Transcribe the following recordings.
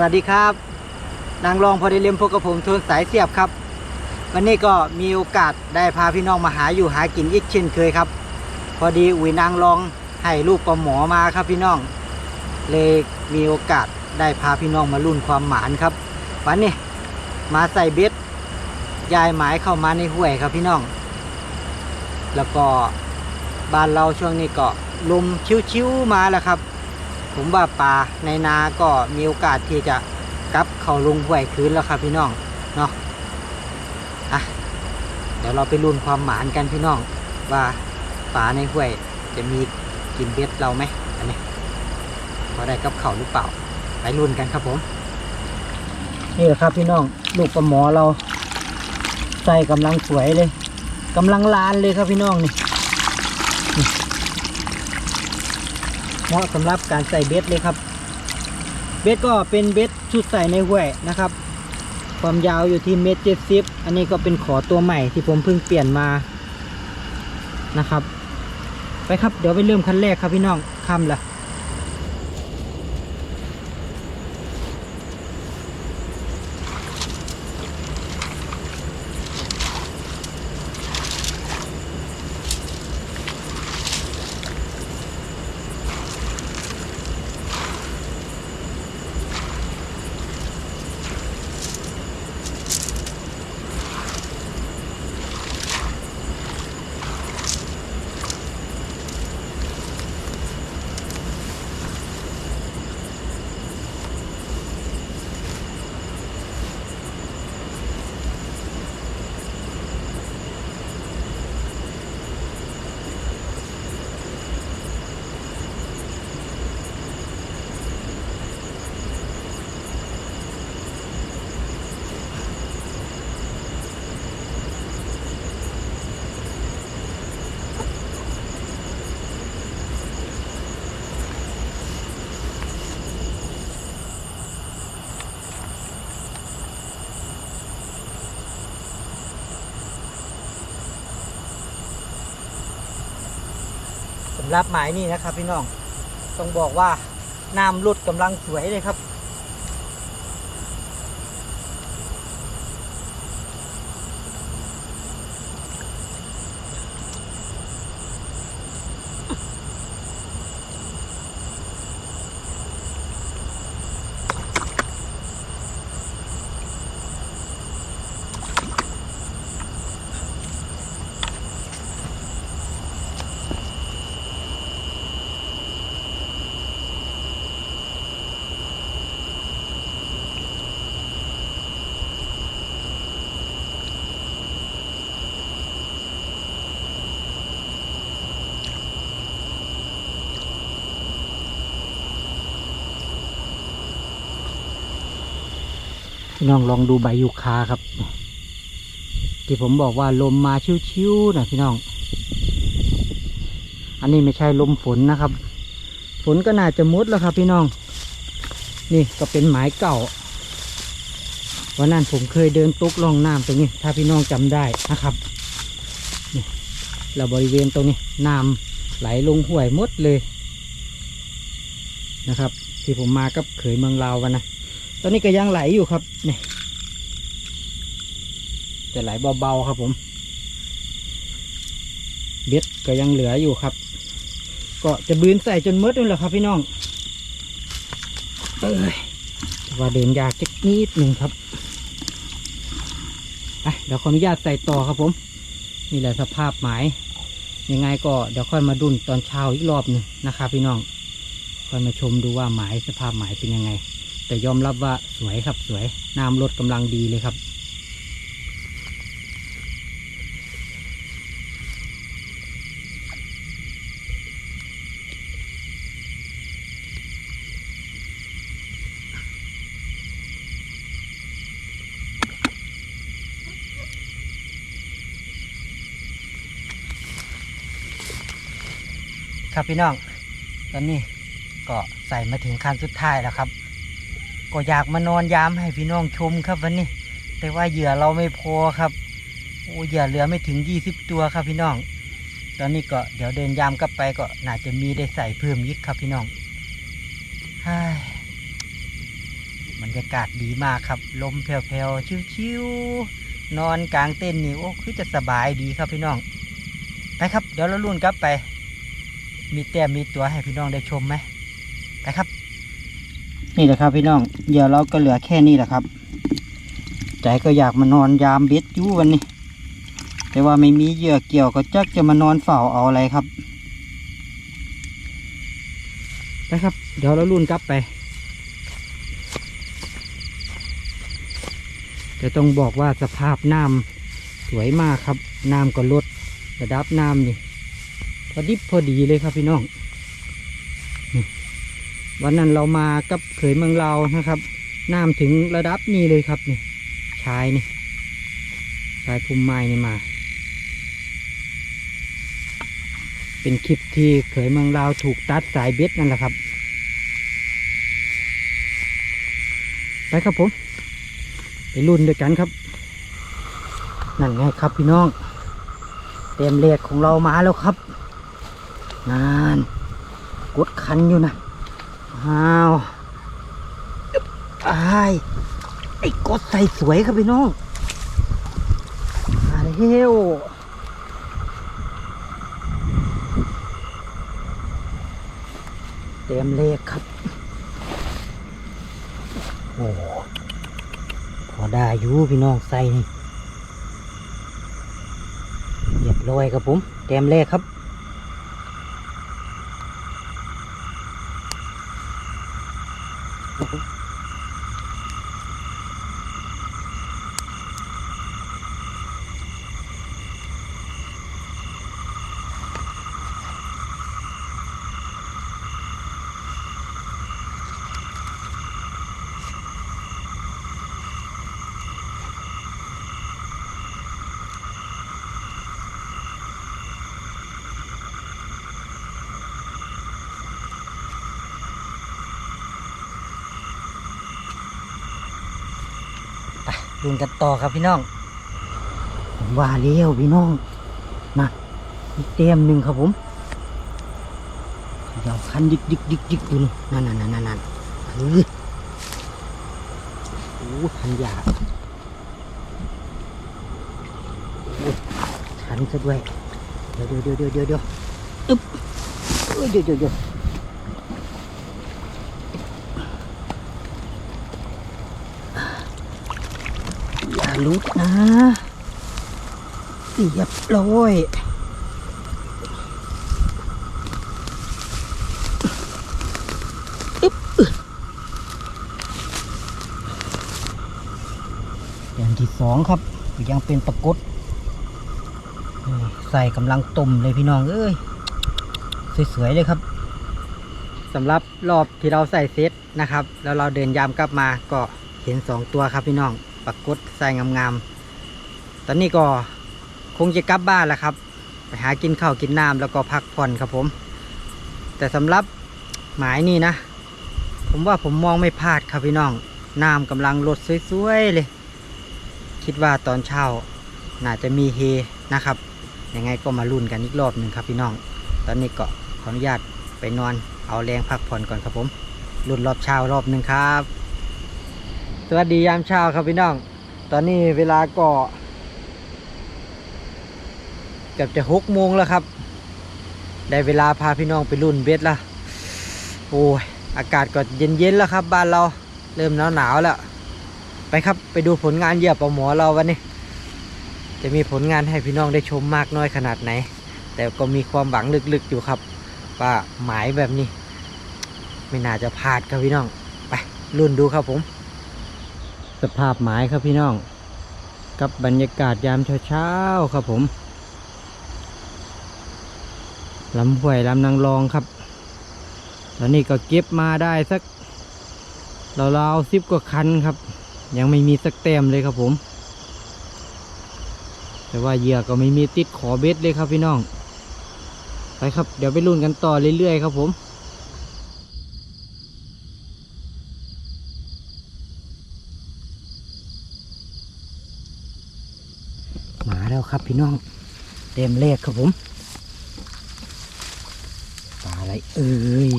วัสดีครับ นางรองพอด้เลียมพบกับผมทุนสายเสียบครับ วันนี้ก็มีโอกาสได้พาพี่น้องมาหาอยู่หากินอีกเช่นเคยครับ พอดีอุ๋ยนางรองให้ลูกปลาหมอมาครับพี่น้อง เลยมีโอกาสได้พาพี่น้องมาลุ่นความหมานครับ วันนี้มาใส่เบ็ดยายหมายเข้ามาในห้วยครับพี่น้อง แล้วก็บ้านเราช่วงนี้ก็ลมชิวๆมาแล้วครับ ผมว่าปลาในนาก็มีโอกาสที่จะกลับเข้าลงห้วยคืนแล้วครับพี่น้องเนาะอะเดี๋ยวเราไปลุ้นความหมานกันพี่น้อง ว่าปลาในห้วยจะมีกินเบ็ดเราไหมอันนี้พอได้กับเขาหรือเปล่า ไปลุ้นกันครับผม นี่แหละครับพี่น้องลูกปลาหมอเราใส่กำลังสวยเลยกำลังลานเลยครับพี่น้องนี่ เหมาะสำหรับการใส่เบ็ดเลยครับ เบ็ดก็เป็นเบ็ดชุดใส่ในแหวยนะครับ ความยาวอยู่ที่เมตรเจ็ดสิบอันนี้ก็เป็นขอตัวใหม่ที่ผมเพิ่งเปลี่ยนมานะครับ ไปครับเดี๋ยวไปเริ่มขั้นแรกครับพี่น้องคำละ รับหมายนี่นะครับพี่น้อง ต้องบอกว่าน้ำลดกำลังสวยเลยครับ พี่น้องลองดูใบยูคาครับ ที่ผมบอกว่าลมมาชิวๆนะพี่น้อง อันนี้ไม่ใช่ลมฝนนะครับ ฝนก็น่าจะมุดแล้วครับ พี่น้อง นี่ก็เป็นหมายเก่าวันนั้นผมเคยเดินตุกล่องน้ำตรงนี้ ถ้าพี่น้องจำได้นะครับนี่เราบริเวณตรงนี้น้ำไหลลงห้วยมดเลยนะครับ ที่ผมมากับเขยเมืองลาววันนะ ตอนนี้ก็ยังไหลอยู่ครับนี่จะไหลเบาๆครับผมเบ็ดก็ยังเหลืออยู่ครับ ก็จะบืนใส่จนมืดนั่นแหละครับพี่น้องเอ้ยว่าเดินยากจักนิดหนึ่งครับไปเดี๋ยวขออนุญาตใส่ต่อครับผม นี่แหละสภาพหมาย ยังไงก็เดี๋ยวค่อยมาดุนตอนเช้าอีกรอบหนึ่งนะครับพี่น้องค่อยมาชมดูว่าหมายสภาพหมายเป็นยังไง แต่ยอมรับว่าสวยครับสวยน้ำลดกำลังดีเลยครับ ครับพี่น้อง ตอนนี้ก็ใส่มาถึงขั้นสุดท้ายแล้วครับ ก็อยากมานอนยามให้พี่น้องชมครับวันนี้ แต่ว่าเหยื่อเราไม่พอครับโอ้เหยื่อเหลือไม่ถึงยี่สิบตัวครับพี่น้อง ตอนนี้ก็เดี๋ยวเดินยามกลับไปก็น่าจะมีได้ใส่เพิ่มอีกครับพี่น้องเฮ้ยบรรยากาศดีมากครับ ลมแผ่วๆชิวๆนอนกลางเต้นนี่โอ้คือจะสบายดีครับพี่น้องไปครับ เดี๋ยวเราลุ่นกลับไป มีแต้มมีตัวให้พี่น้องได้ชมไหมไปครับ นี่แหละครับพี่น้องเหยื่อเราก็เหลือแค่นี้แหละครับ ใจก็อยากมานอนยามเบ็ดยู่วันนี้ แต่ว่าไม่มีเหยื่อเกี่ยวก็จักจะมานอนเฝ้าเอาอะไรครับไปครับ เดี๋ยวเราลุ่นกลับไป จะต้องบอกว่าสภาพน้ำสวยมากครับ น้ำก็ลดระดับน้ำนี่พอดิบพอดีเลยครับพี่น้อง วันนั้นเรามากับเขยเมืองเราวนะครับน้ำถึงระดับนี้เลยครับนี่ชายนี่ชายภูมิไม้นี่มา เป็นคลิปที่เขยเมืองลาวถูกตัดสายเบ็ดนั่นแหละครับ ไปครับผม ไปรุ่นด้วยกันครับ นั่นไงครับพี่น้อง เต็มเลขของเรามาแล้วครับ นาน กดคันอยู่นะ อ้าวอายไอ้กดใส่สวยครับพี่น้องมาแล้วเต็มเลขครับ โอ้พอได้อยู่พี่น้องใส่นี่เรียบร้อยครับผมเต็มเลขครับ ลุนกันต่อครับพี่น้องผมว่าเลี้ยวพี่น้องนะอีกเต็มหนึ่งครับผมเดี๋ยวคันดิกดิกดิกดิกอยู่นี่นั่นนั่นนั่นนั่นนั่นเออโอ้คันยาคันซะด้วยเดี๋ยวเดี๋ยวเดี๋ยวเดี๋ยวเดี๋ยวเอึ๊บเดี๋ยวเดี๋ยวเดี๋ยวอย่าห ลุดนะเรียบร้อยอึ๊บอย่างที่สองครับ ยังเป็นปรากฏใส่กำลังต้มเลยพี่น้อง เอ้ย สวยๆเลยครับสำหรับรอบที่เราใส่เซตนะครับ แล้วเราเดินยามกลับมาก็เห็นสองตัวครับพี่น้อง ปรากฏใส่งามๆ ตอนนี้ก็คงจะกลับบ้านแล้วครับ ไปหากินข้าวกินน้ำแล้วก็พักผ่อนครับผม แต่สำหรับหมายนี่นะ ผมว่าผมมองไม่พลาดครับพี่น้องน้ำกำลังลดสวยๆเลย คิดว่าตอนเช้าน่าจะมีเฮนะครับ ยังไงก็มาลุ้นกันอีกรอบหนึ่งครับพี่น้อง ตอนนี้ก็ขออนุญาตไปนอนเอาแรงพักผ่อนก่อนครับผมรุ่นรอบเช้ารอบหนึ่งครับ สวัสดียามเช้าครับพี่น้อง ตอนนี้เวลาก็เกือบจะหกโมงแล้วครับ ได้เวลาพาพี่น้องไปรุ่นเบ็ดละโอ้ยอากาศก็เย็นๆแล้วครับ บ้านเราเริ่มหนาวๆแล้ว ไปครับไปดูผลงานเหยียบปลาหมอเราวันนี้ จะมีผลงานให้พี่น้องได้ชมมากน้อยขนาดไหน แต่ก็มีความหวังลึกๆอยู่ครับ ว่าหมายแบบนี้ ไม่น่าจะพลาดครับพี่น้อง ไปรุ่นดูครับผม สภาพหมายครับพี่น้อง กับบรรยากาศยามเช้าๆครับผมลำห้วยลำนางรองครับตอนนี้ก็เก็บมาได้สักราวๆสิบกว่าคันครับ ยังไม่มีสักแต้มเลยครับผม แต่ว่าเหยื่อก็ไม่มีติดขอเบ็ดเลยครับพี่น้อง ไปครับ เดี๋ยวไปลุ้นกันต่อเรื่อยๆครับผม มาแล้ว ครับพี่น้องเต็มเลขครับผมปลาอะไรเอ่ย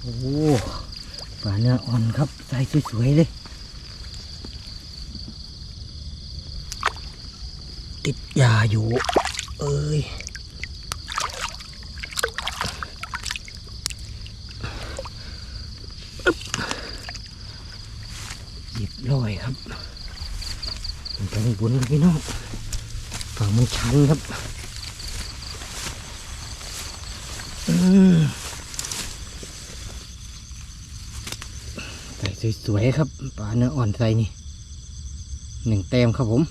โอ้ปลาเนื้ออ่อนครับใส่สวยๆเลย ติดยาอยู่ เอ้ยหยิบร้อยครับมันต้องบุญครับพี่น้อง ฝั่งมันชันครับใส่สวยๆครับปลาเนื้ออ่อนใส่นี่หนึ่งเต็มครับผม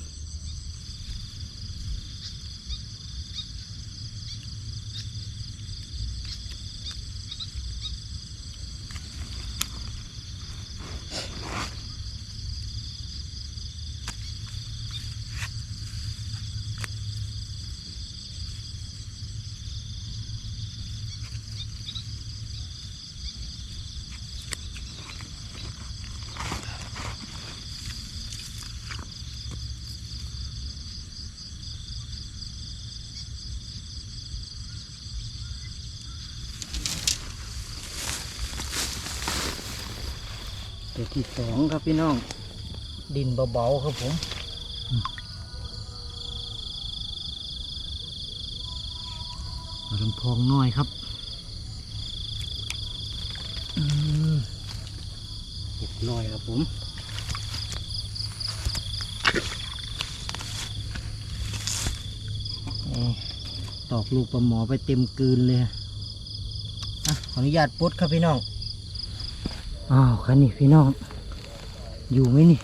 ตัวที่สองครับพี่น้อง ดินเบาๆครับผมลำพองน้อยครับอืมเรียบร้อยครับผมตอกลูกปลาหมอไปเต็มกืนเลย อะ ขออนุญาตปลดครับพี่น้อง อ้าวคันนี้พี่น้อง อยู่ไหมนี่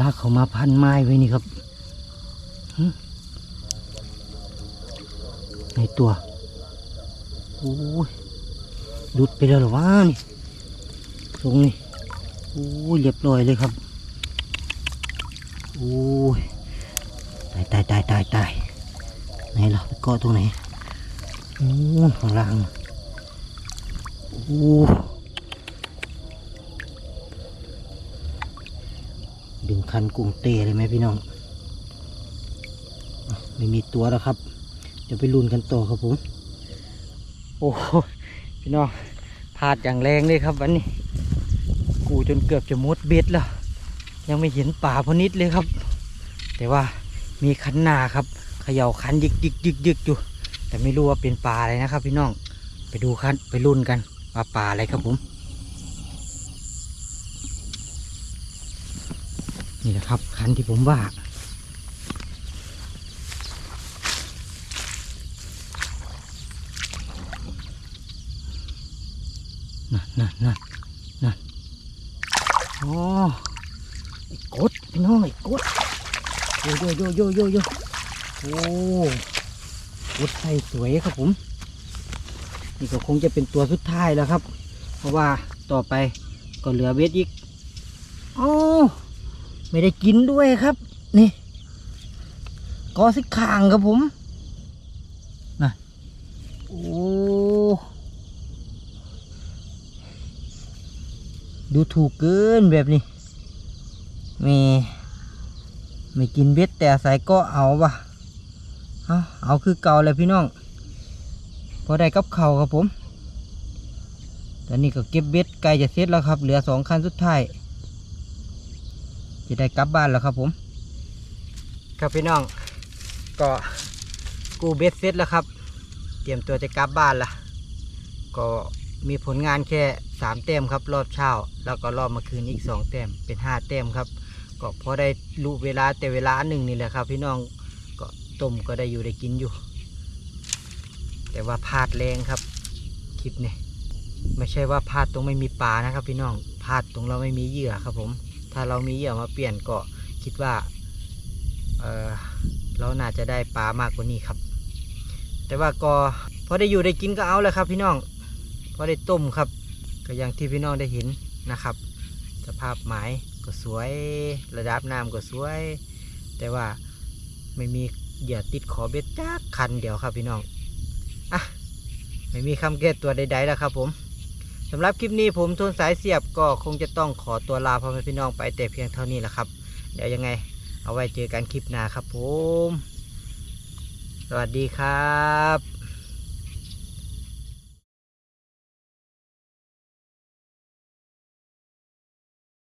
ลากเขามาพันไม้ไว้นี่ครับหึในตัวโอ้ยหลุดไปแล้วหรอวะนี่ตรงนี้โอ้ยเรียบร้อยเลยครับโอ้ยตายตายตายตายตายไหนล่ะไปเกาะตรงไหนโอ้ยข้างล่าง ดึงคันกุ้งเตะเลยไหมพี่น้อง ไม่มีตัวแล้วครับ เดี๋ยวไปลุ้นกันต่อครับผม โอ้พี่น้องพลาดอย่างแรงเลยครับวันนี้ กูจนเกือบจะมุดเบ็ดแล้ว ยังไม่เห็นป่าพอนิดเลยครับ แต่ว่ามีคันหนาครับเขย่าคันยึกยึกยึกยึกอยู่ แต่ไม่รู้ว่าเป็นปลาอะไรนะครับ พี่น้องไปดูคันไปลุ้นกัน ว่าปลาอะไรครับผม นี่นะครับคันที่ผมว่านั่นนั่นนั่นนั่นอ๋อไอ้กดพี่น้องไอ้กดโยโยโยโยโยโยโอ้กดใส่สวยครับผม นี่ก็คงจะเป็นตัวสุดท้ายแล้วครับ เพราะว่าต่อไปก็เหลือเวทอีกอ๋อไม่ได้กินด้วยครับ นี่กอสิขางครับผมนะโอ้ดูถูกเกินแบบนี้ไม่ไม่กินเบ็ดแต่ใส่ก็เอาวะเอาเอาคือเก่าเลยพี่น้อง พอได้กับเขาครับผม ตอนนี้ก็เก็บเบ็ดใกล้จะเสร็จแล้วครับ เหลือสองคันสุดท้าย จะได้กลับบ้านแล้วครับผม ครับพี่น้อง ก็กูเบ็ดเสร็จแล้วครับ เตรียมตัวจะกลับบ้านละก็มีผลงานแค่สามเต็มครับ รอบเช้า แล้วก็รอบเมื่อคืนอีกสองเต็มเป็นห้าเต็มครับ ก็พอได้รู้เวลาแต่เวลาหนึ่งนี่แหละครับ พี่น้องก็ต้มก็ได้อยู่ได้กินอยู่ แต่ว่าพลาดแรงครับ คลิปนี้ไม่ใช่ว่าพลาดตรงไม่มีปลานะครับ พี่น้องพลาดตรงเราไม่มีเหยื่อครับผม ถ้าเรามีเหยื่อมาเปลี่ยนก็คิดว่าเออเราน่าจะได้ปลามากกว่านี้ครับ แต่ว่าก็พอได้อยู่ได้กินก็เอาแล้วครับ พี่น้องพอได้ต้มครับ ก็อย่างที่พี่น้องได้เห็นนะครับ สภาพหมายก็สวยระดับน้ำก็สวย แต่ว่าไม่มีเหยื่อติดขอเบ็ดจักคันเดียวครับพี่น้อง อะไม่มีคำแก้ตัวใดๆแล้วครับผมสำหรับคลิปนี้ผมทุนสายเสียบก็คงจะต้องขอตัวลาพ่อแม่พี่น้องไปแต่เพียงเท่านี้แหละครับ เดี๋ยวยังไง เอาไว้เจอกันคลิปหน้าครับผม สวัสดีครับ